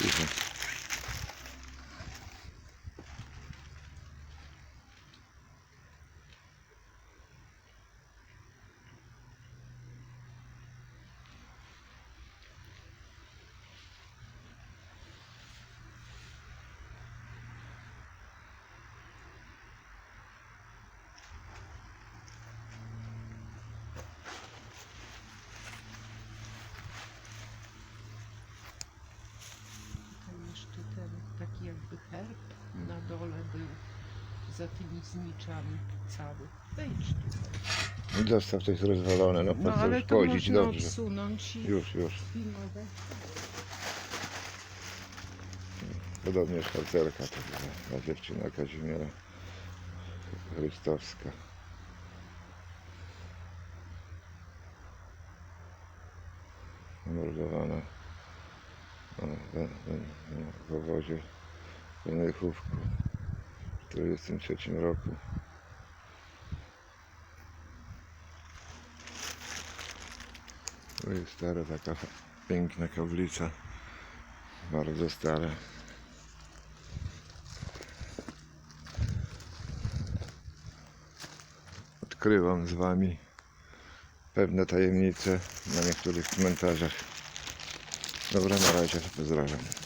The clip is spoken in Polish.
Excuse me. Dole był za tymi zniczami cały. Wejdź tutaj. Zostaw, to jest rozwalone, no No ale już to można dobrze. odsunąć i Już, już. filmowe. Podobnie szparcelka to była, ta dziewczyna Kazimiera Chrystowska. Mordowana na, na, na, na powozie w Nychówku w 1943 roku. To jest stara taka piękna kaplica, bardzo stara. odkrywam z Wami pewne tajemnice na niektórych komentarzach. Dobra, na razie, pozdrawiam.